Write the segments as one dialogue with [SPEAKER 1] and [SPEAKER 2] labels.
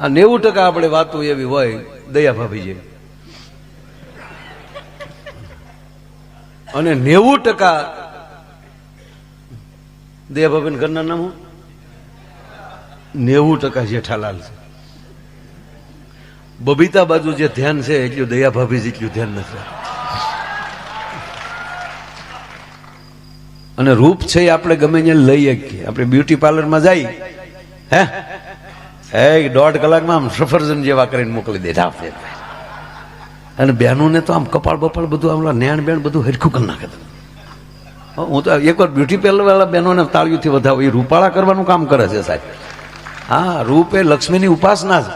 [SPEAKER 1] આ નેવું ટકા આપણે વાતો એવી હોય, દયા ભાભી જેવી અને નેવું ટકા દયા ભાભી ઘરના નામ? નેવું ટકા જેઠાલાલ છે. બબીતા બાજુ જે ધ્યાન છે, એટલું દયા ભાભી જેટલું ધ્યાન નથી અને રૂપ છે આપણે ગમે ત્યાં લઈ શકીએ આપણે બ્યુટી પાર્લરમાં જઈ હે? એ દોઢ કલાકમાં આમ સફરજન જેવા કરીને મોકલી દે આપે અને બહેનોને તો આમ કપાળ બપાળ બધું આમ નેણ બેણ બધું હરખું કરી નાખે હું તો એકવાર બ્યુટી પાર્લર વાળા બહેનોને તાળીઓથી વધાવું. એ રૂપાળા કરવાનું કામ કરે છે સાહેબ. હા, રૂપ એ લક્ષ્મીની ઉપાસના છે.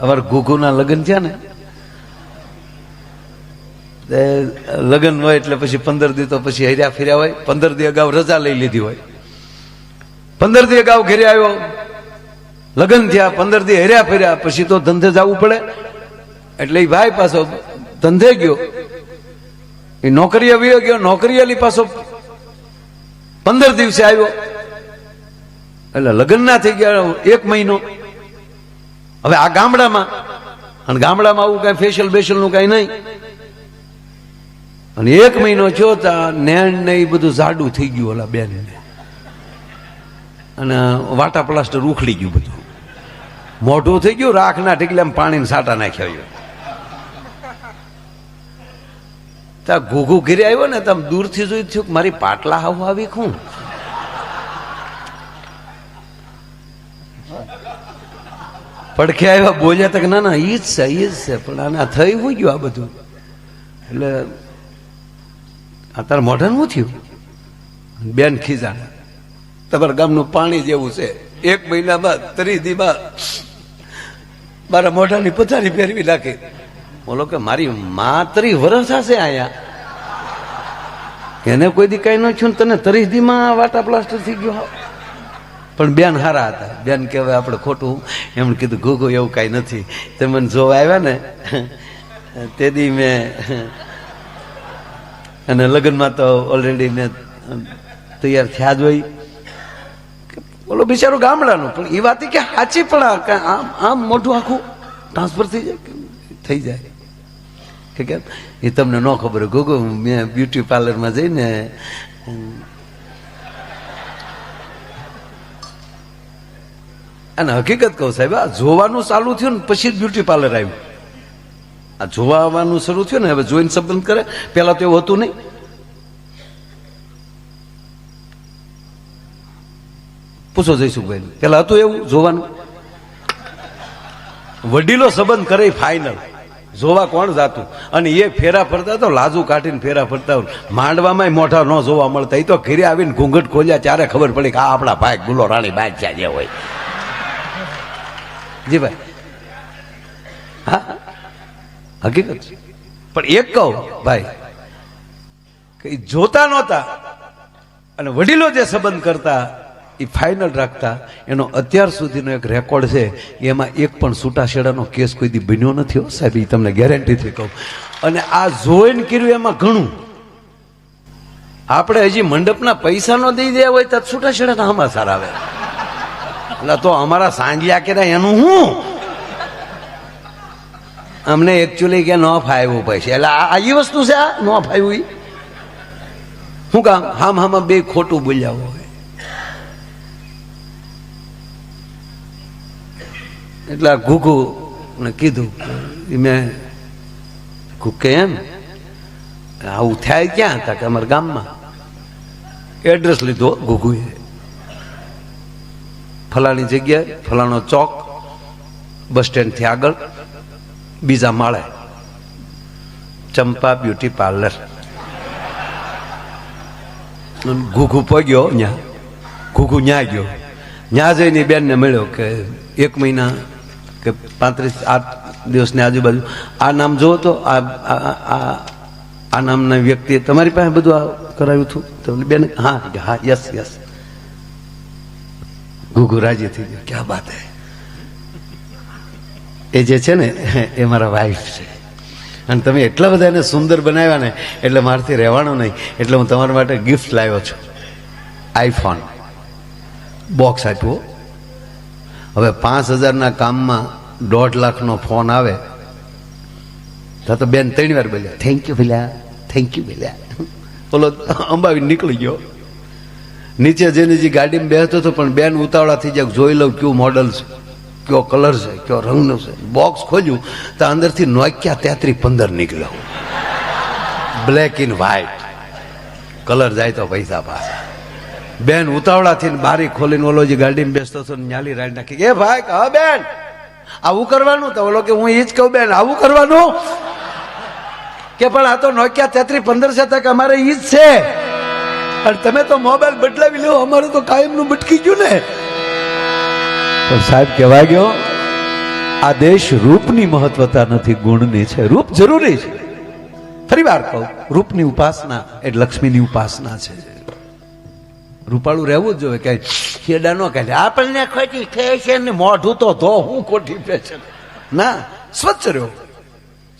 [SPEAKER 1] અમારા ઘુઘુના લગ્ન થયા ને. લગ્ન હોય એટલે પછી પંદર દી તો પછી હર્યા ફર્યા હોય. પંદર દી અગાઉ રજા લઈ લીધી હોય. પંદર દી અગાઉ ઘેરે આવ્યો. લગ્ન થયા, પંદર દી હેર્યા ફેર્યા, પછી તો ધંધે જવું પડે. એટલે એ ભાઈ પાછો ધંધે ગયો. એ નોકરી આવ્યો ગયો નોકરી આલી પાછો પંદર દિવસે આવ્યો. એટલે લગ્ન ના થઈ ગયા, એક મહિનો. હવે આ ગામડામાં, અને ગામડામાં આવું કઈ ફેશિયલ બેશિયલનું કઈ નહીં. અને એક મહિનો થયો નેણ ને એ બધું જાડું થઈ ગયું ઓલા બેન અને વાટા પ્લાસ્ટર ઉખડી ગયું બધું. મોઢું થઈ ગયું, રાખના ટીકલામાં પાણીને સાટા નાખ્યા ત્યાં ઘૂઘું ઘેરે આવ્યો ને તમે દૂરથી જોઈ થયું કે મારી પાટલા હાવ આવી ખું પડખે આવ્યા બોલ્યા તક ના ના એ જ છે એ જ છે, પણ આના થઈ હું ગયું આ બધું? એટલે આ તારા મોઢાનું શું થયું? બેન ખીજા તમારા ગામનું પાણી જેવું છે. એક મહિના બાદ ત્રીસ દીમાં મારા મોઢાની પથારી ફેરવી નાખી. બોલો કે મારી મા વરસ હશે અહીંયા એને કોઈ દી કઈ ન છું તને ત્રીસ દીમાં વાટા પ્લાસ્ટર થઈ ગયો. પણ બેન હારા હતા. બેન કહેવાય આપણે ખોટું. એમણે કીધું ઘોઘો એવું કાંઈ નથી. તે મને જોવા આવ્યા ને, તે દી મેં અને લગ્નમાં તો ઓલરેડી મેં તૈયાર થયા જ હોય. બોલો, બિચારો ગામડાનું. પણ એ વાત કે સાચી, પણ આમ આમ મોઢું આખું ટ્રાન્સફર થઈ જાય થઈ જાય? કે કેમ એ તમને ન ખબર ગોગો મેં બ્યુટી પાર્લરમાં જઈને અને હકીકત કહું સાહેબ, આ જોવાનું ચાલુ થયું ને પછી જ બ્યુટી પાર્લર આવ્યું. આ જોવાનું શરૂ થયું ને, હવે જોઈને સંબંધ કરે. પહેલાં તો એવું હતું નહીં. પૂછો જયસુખભાઈ. પેલા હતું એવું, જોવાનું? વડીલો સંબંધ કરે ફાઇનલ જોવા કોણ જાતું? અને એ ફેરા ફરતા તો લાજુ કાઢીને ફેરા ફરતા. માંડવામાં મોઢા ન જોવા મળતા. એ તો ઘેરે આવીને ઘૂંઘટ ખોલ્યા, ત્યારે ખબર પડી કે આ આપણા ભાઈ ગુલો રાણી બાદશાહ જે હોય. જી ભાઈ. હા? હકીકત? પણ એક કહું, ભાઈ, કે જોતા નહોતા. અને વડીલો જે સંબંધ કરતા એ ફાઇનલ રાખતા એનો અત્યાર સુધીનો એક રેકોર્ડ છે, એમાં એક પણ છૂટાછેડાનો કેસ કોઈ દી બન્યો નથી હો. સાહેબ એ તમને ગેરંટીથી કહું. અને આ જોઈને કર્યું એમાં ઘણું. આપણે હજી મંડપના પૈસા ન દઈ દે હોય તો છૂટાછેડાના સમાચાર આવે. એટલે તો અમારા સાંજ્યા કે એનું હું? અમને એકચ્યુઅલી કે ન ફાવ્યું પૈસા એટલે આ એ વસ્તુ છે આ? ન એ શું કામ? હામ હામાં બે ખોટું બોલ્યા હોય. એટલે આ ઘૂઘુ ને કીધું એ મેં ઘૂ એમ? આવું થાય ક્યાં? હતા કે અમારા ગામમાં. એડ્રેસ લીધો ઘૂઘુએ. ફલાણી જગ્યાએ, ફલાણો ચોક, બસ સ્ટેન્ડથી આગળ, બીજા માળે. ચંપા બ્યુટી પાર્લર. ઘૂઘુ પગ્યો ન્યા. ઘૂઘુ ન્યા ગયો. ન્યા જઈને બેનને મળ્યો કે એક મહિના કે પાંત્રીસ આઠ દિવસની આજુબાજુ. આ નામ જુઓ તો આ આ- નામના વ્યક્તિએ તમારી પાસે બધું આ કરાવ્યું હતું? તો બેન હા હા યસ યસ. ગુગુ રાજી થઈ ગયો. ક્યાં બાત હે? એ જે છે ને, એ મારા વાઈફ છે. અને તમે એટલા બધા એને સુંદર બનાવ્યા ને, એટલે મારાથી રહેવાનું નહીં. એટલે હું તમારા માટે ગિફ્ટ લાવ્યો છું. આઈફોન બોક્સ આપ્યું. હવે પાંચ હજારના કામમાં દોઢ લાખનો ફોન આવે, તો તો બેન ત્રણ વાર બોલ્યા થેન્ક યુ ભલ્યા થેન્ક યુ ભલ્યા ઓલો અંબાવી નીકળી ગયો. નીચે જઈને જે ગાડીમાં બેસતો હતો, પણ બેન ઉતાવળાથી જ્યાં, જોઈ લઉં કયું મોડલ છે, કયો કલર છે, કયો રંગનો છે. બોક્સ ખોલ્યું, તો અંદરથી નોક્યા તેત્રી પંદર નીકળ્યો. બ્લેક ઇન વ્હાઈટ કલર જાય તો પૈસા પાછા. બેન ઉતાવળા થઈને બારી ખોલીને ઓલો જે ગાડીમાં બેસતો હતો ન્યાલી રાડી નાખી. એ ભાઈ હા બેન, આવું કરવાનું? તો ઓલો કે, હું એ જ કહું બેન, આવું કરવાનું? કે પણ આ તો નોકિયા તેત્રી પંદર છે તક અમારે ઈ જ છે. પણ તમે તો મોબાઈલ બદલાવી લો, અમારું તો કાયમનું ભટકી ગયું ને. તો સાહેબ કહેવા ગયો, આ દેશ રૂપની મહત્વતા નથી, ગુણની છે. રૂપ જરૂરી છે. ફરી વાર કહું, રૂપની ઉપાસના એ લક્ષ્મીની ઉપાસના છે. રૂપાળું રહેવું જ જોઈએ. કે ખેડા નો કહે આપણને ખોટી ફેશન ને મોઢું તો ધો, હું ખોટી છે. ના, સ્વચ્છ રહ્યો.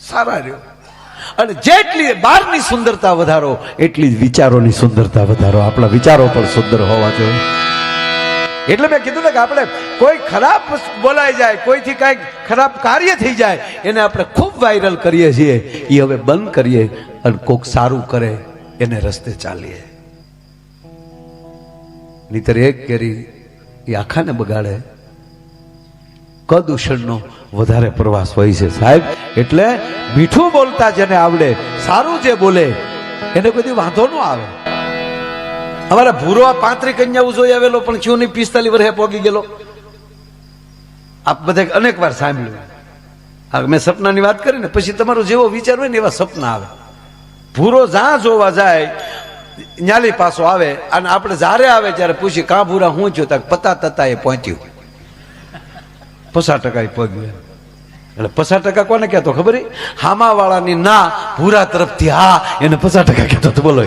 [SPEAKER 1] સારા રહ્યો. અને જેટલી બહારની સુંદરતા વધારો, એટલી જ વિચારોની સુંદરતા વધારો. આપણા વિચારો પણ સુંદર હોવા જોઈએ. એટલે મેં કીધું ને કે આપણે કોઈ ખરાબ બોલાઈ જાય, કોઈથી કાંઈક ખરાબ કાર્ય થઈ જાય, એને આપણે ખૂબ વાયરલ કરીએ છીએ. એ હવે બંધ કરીએ અને કોક સારું કરે, એને રસ્તે ચાલીએ. નહીતર એક કેરી એ આખાને બગાડે. કદૂષણનો વધારે પ્રવાસ હોય છે સાહેબ. એટલે મીઠું બોલતા જેને આવડે, સારું જે બોલે, એને કોઈ વાંધો ન આવે. અમારા ભૂરો પાંત્રી કન્યાઓ જોઈ આવેલો, પણ ક્યુ નહીં પિસ્તાલીસ વર્ષે પોગી ગયેલો. આપ બધે અનેક વાર સાંભળ્યું. હા મેં સપનાની વાત કરી ને, પછી તમારો જેવો વિચાર હોય ને એવા સપના આવે. ભૂરો જ્યાં જોવા જાય ન્યાલી પાસો આવે અને આપણે જ્યારે આવે ત્યારે પૂછી, કા ભૂરા હું છું? તક પતા તતા એ પહોંચ્યું. પચાસ ટકા એ એટલે પચાસ ટકા કોને કહેતો ખબર હામા વાળાની ના ભૂરા તરફથી હા એને પચાસ ટકા કહેતો તો બોલો.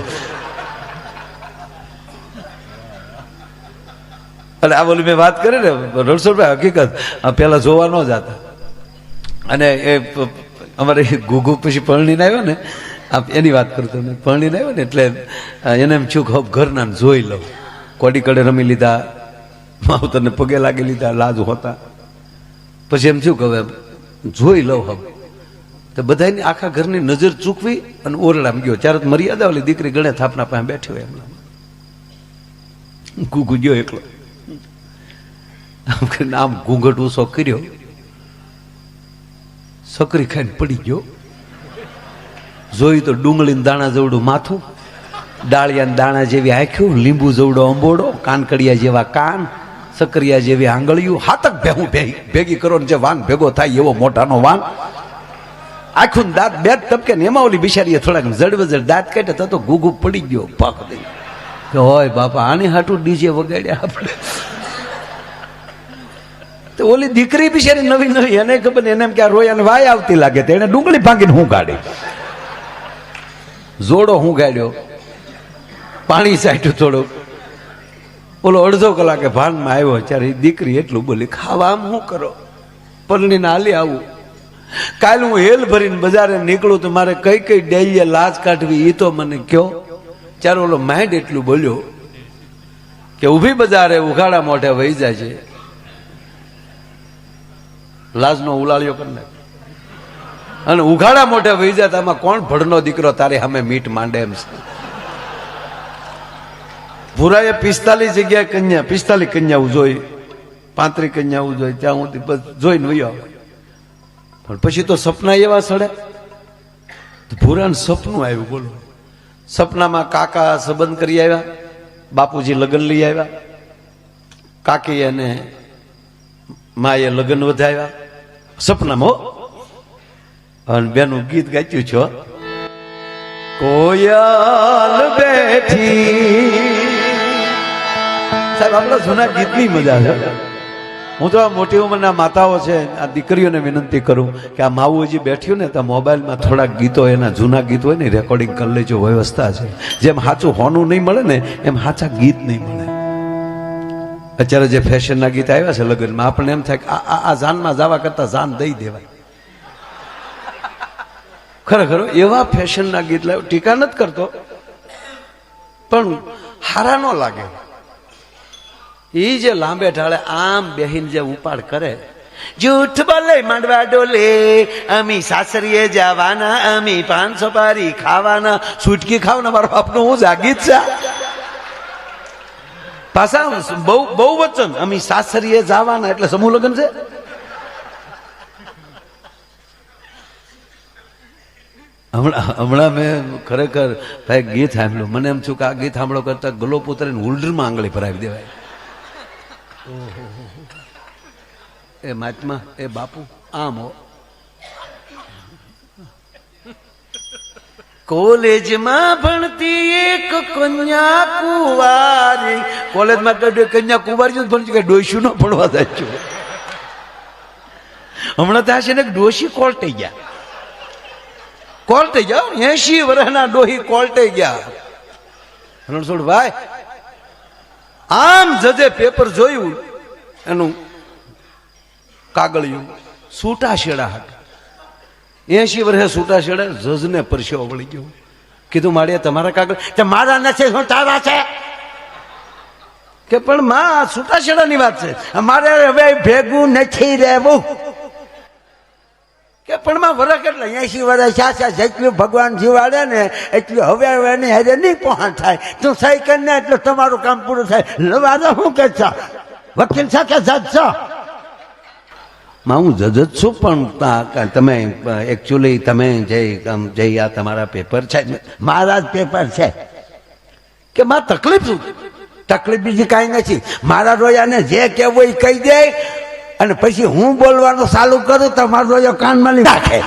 [SPEAKER 1] એટલે આ બોલી મેં વાત કરી ને, રણછોડભાઈ, હકીકત પેલા જોવા ન જતા. અને એ અમારે ગુગુ પછી પરણીને આવ્યો ને આપ એની વાત કરું તમને પરણીને આવ્યો ને એટલે એને એમ છું કે ઘરના જોઈ લઉં. કોડી કડે રમી લીધા, માવતરને પગે લાગી લીધા, લાજ હોતા. પછી એમ થયું કે હવે જોઈ લઉં હવે. તો બધાની આખા ઘરની નજર ચૂકવી અને ઓરડામાં ગયો. ત્યારે મર્યાદા ઓલી દીકરી ગણે થાપના પાસે બેઠી હોય એમના ગુગુ ગયો એકલો. આમ ઘૂંઘટ ઊંચો કર્યો. સકરી ખાઈને પડી ગયો. જોયું તો ડુંગળી દાણા જવડું માથું ડાળિયા દાણા જેવી આંખ્યું, લીંબુ જવડો અંબોડો, કાનકડિયા જેવા કાન સકરિયા જેવી આંગળીયું, હાથક ભેગી ભેગી કરો ને જે વાન ભેગો થાય એવો મોટાનો વાન. આખું દાંત બે ટપકે ને એમાં ઓલી બિચારીએ થોડાક જડવજડ દાંત કાઢે તો તો ગુગુ પડી ગયો પાક દઈ. કે હોય બાપા, આની હાટું ડીજે વગાડ્યા આપણે. તો ઓલી દીકરી બિચારી નવી નવી, એને ખબર એને એમ કે આ રોય અને વાય આવતી લાગે તો ડુંગળી ભાંગીને હું કાઢી જોડો હું ગાડ્યો. પાણી સાઠ્યું થોડુંક. ઓલો અડધો કલાકે ભાનમાં આવ્યો, ત્યારે દીકરી એટલું બોલી, ખાવા આમ શું કરો? પરણીને હાલી આવું. કાલ હું હેલ ભરીને બજારે નીકળું તો મારે કઈ કઈ ડેલીએ લાજ કાઢવી એ તો મને કયો. ત્યારે ઓલો માઇન્ડ એટલું બોલ્યો કે, ઊભી બજારે ઉઘાડા મોઢે વહી જાય છે લાજનો ઉલાળ્યો કરી નાખ અને ઉઘાડા મોઢે વહી જાય આમાં કોણ ભડનો દીકરો તારે સામે મીટ માંડે એમ છે? ભૂરાએ પિસ્તાલીસ જગ્યાએ કન્યા, પિસ્તાલીસ કન્યાઓ જોઈ પાંત્રી કન્યાઓ જોઈ, ત્યાં હું બસ જોઈને વયો પણ પછી તો સપના એવા સડે. ભૂરાને સપનું આવ્યું, બોલો. સપનામાં કાકા સંબંધ કરી આવ્યા, બાપુજી લગ્ન લઈ આવ્યા. કાકી અને માએ લગ્ન વધાવ્યા સપનામાં અને બેનું ગીત ગાચ્યું છો? કોયલ બેઠી. સાહેબ, આપણા જૂના ગીતની મજા છે. હું તો આ મોટી ઉંમરના માતાઓ છે, આ દીકરીઓને વિનંતી કરું કે આ માવું હજી બેઠ્યું ને તો મોબાઈલમાં થોડાક ગીતો એના જૂના ગીત હોય ને રેકોર્ડિંગ કરી લેજો, વ્યવસ્થા છે. જેમ સાચું હોનું નહીં મળે ને, એમ સાચા ગીત નહીં મળે. અત્યારે જે ફેશનના ગીત આવ્યા છે લગ્નમાં, આપણને એમ થાય કે આ આ- જાનમાં જવા કરતાં જાન દઈ દેવાય. ખરેખર એવા ફેશનના ગીત લાવ ટીકા નથી કરતો. પણ હારા ન લાગે. એ જે લાંબે ઢાળે આમ બેહીને જે ઉપાડ કરે, જૂઠ બોલે માંડવા ડોલે, અમી સાસરીએ જવાના, અમી પાન સોપારી ખાવાના, સુટકી ખાવના મારો બાપનું હું જાગી જ છે. પાછા બહુ બહુ વચન, અમી સાસરીએ જવાના એટલે સમૂહ લગ્ન છે? હમણાં હમણાં મેં ખરેખર ભાઈ ગીત સાંભળ્યું. મને એમ છું કે આ ગીત સાંભળો કરતા ગલો પુત્રીને હુલ્ડરમાં આંગળી ભરાવી દેવાય. એ મહાત્મા, એ બાપુ, આમ હો. કોલેજમાં ભણતી એક કન્યા કુવારી. કોલેજમાં કન્યા કુવારી જ ભણતી કે ડોસ્યું ન ભણવા જાય છું. હમણાં ત્યાં છે ને ડોશી થઈ ગયા. કોલટે ગયા એસી વર્ષના ડોહી કોલટે ગયા. રણછોડ ભાઈ, આમ જજે પેપર જોયું, એનું કાગળિયું છૂટા શેડા હતા એસી વર્ષે છૂટા શેડા જજને પરસેવો વળી ગયો. કીધું માળીએ તમારા કાગળ કે મારા નથી શું તારા છે. કે, પણ માં, આ છૂટા શેડાની વાત છે. અમારે હવે ભેગું નથી રહેવું. કે પણ માં વરસ એટલે એસી વર્ષ સાચા જેટલું ભગવાન જીવાડે ને એટલું હવે હવે એની હારે નહીં પહોંચ થાય. તું સહી ને એટલે તમારું કામ પૂરું થાય. લવારે શું કે છો? વકીલ છે કે જજ છો? માં હું જજ જ છું પણ તમે એકચ્યુઅલી તમે જે આમ જે આ તમારા પેપર છે. મારા જ પેપર છે. કે માં તકલીફ શું? તકલીફ બીજી કાંઈ નથી. મારા રોયાને જે કહેવું એ કહી દે. અને પછી હું બોલવાનું ચાલુ કરું તો મારો રોયો કાનમાં નાખે.